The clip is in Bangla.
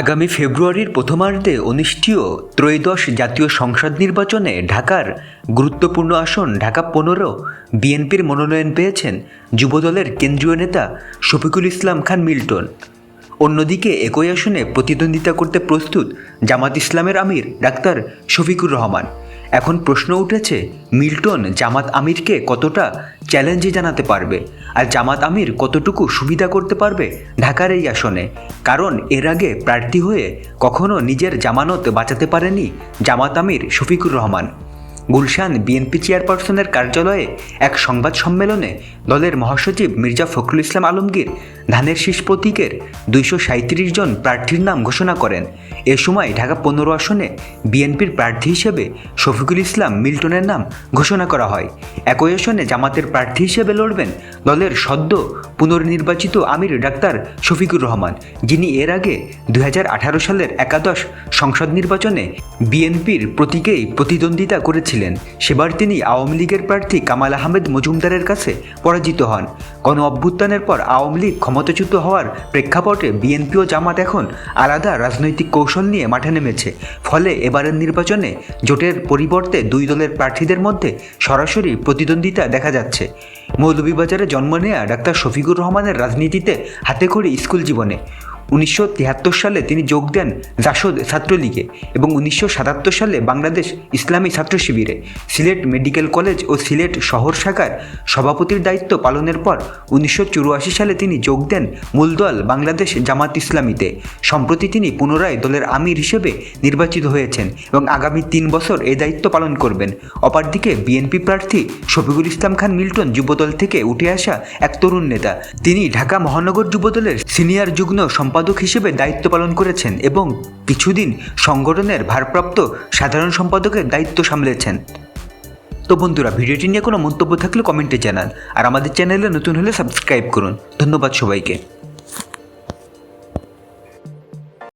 আগামী ফেব্রুয়ারির প্রথমার্ধে অনুষ্ঠেয় ত্রয়োদশ জাতীয় সংসদ নির্বাচনে ঢাকার গুরুত্বপূর্ণ আসন ঢাকা পনেরো বিএনপির মনোনয়ন পেয়েছেন যুবদলের কেন্দ্রীয় নেতা শফিকুল ইসলাম খান মিল্টন। অন্যদিকে একই আসনে প্রতিদ্বন্দ্বিতা করতে প্রস্তুত জামাত ইসলামের আমির ডাক্তার শফিকুর রহমান। এখন প্রশ্ন উঠেছে, মিল্টন জামাত আমিরকে কতটা চ্যালেঞ্জে জানাতে পারবে। আর জামাত আমির কতটুকু সুবিধা করতে পারবে? ঢাকার এই আসনে। কারণ এর আগে প্রার্থী হয়ে কখনো নিজের জামানত বাঁচাতে পারেনি জামাত আমির শফিকুর রহমান। গুলশান বিএনপি চেয়ারপারসনের কার্যালয়ে এক সংবাদ সম্মেলনে দলের মহাসচিব মির্জা ফখরুল ইসলাম আলমগীর ধানের শীষ প্রতীকের দুইশো সাঁত্রিশ জন প্রার্থীর নাম ঘোষণা করেন। এ সময় ঢাকা পনেরো আসনে বিএনপির প্রার্থী হিসেবে শফিকুল ইসলাম মিল্টনের নাম ঘোষণা করা হয়। একই আসনে জামাতের প্রার্থী হিসেবে লড়বেন দলের সদ্য পুনর্নির্বাচিত আমির ডাক্তার শফিকুর রহমান, যিনি এর আগে দু হাজার আঠারো সালের একাদশ সংসদ নির্বাচনে বিএনপির প্রতীকেই প্রতিদ্বন্দ্বিতা করেছিলেন সেবার তিনি আওয়ামী লীগের প্রার্থী কামাল আহমেদ মজুমদারের কাছে পরাজিত হন। গণ অভ্যুত্থানের পর আওয়ামী লীগ ক্ষমতাচ্যুত হওয়ার প্রেক্ষাপটে বিএনপি ও জামাত এখন আলাদা রাজনৈতিক কৌশল নিয়ে মাঠে নেমেছে। ফলে এবারের নির্বাচনে জোটের পরিবর্তে দুই দলের প্রার্থীদের মধ্যে সরাসরি প্রতিদ্বন্দ্বিতা দেখা যাচ্ছে। মৌলভীবাজারে জন্ম নেয়া ডাক্তার শফিকুর রহমানের রাজনীতিতে হাতেখড়ি স্কুল জীবনে। উনিশশো তিয়াত্তর সালে তিনি যোগ দেন জাসদ ছাত্রলীগে এবং উনিশশো সাতাত্তর সালে বাংলাদেশ ইসলামী ছাত্র শিবিরে, সিলেট মেডিকেল কলেজ ও সিলেট শহর শাখার সভাপতির দায়িত্ব পালনের পর উনিশশো চুরাশি সালে তিনি যোগ দেন মূলদল বাংলাদেশ জামাত ইসলামীতে। সম্প্রতি তিনি পুনরায় দলের আমির হিসেবে নির্বাচিত হয়েছেন এবং আগামী তিন বছর এই দায়িত্ব পালন করবেন। অপরদিকে বিএনপি প্রার্থী শফিকুল ইসলাম খান মিল্টন যুবদল থেকে উঠে আসা এক তরুণ নেতা। তিনি ঢাকা মহানগর যুবদলের সিনিয়র যুগ্ম সম্পাদক হিসেবে দায়িত্ব পালন করেছেন এবং কিছুদিন সংগঠনের ভারপ্রাপ্ত সাধারণ সম্পাদকের দায়িত্ব সামলেছেন। তো বন্ধুরা, ভিডিওটি নিয়ে কোনো মন্তব্য থাকলে কমেন্টে জানান। আর আমাদের চ্যানেলে নতুন হলে সাবস্ক্রাইব করুন। ধন্যবাদ সবাইকে।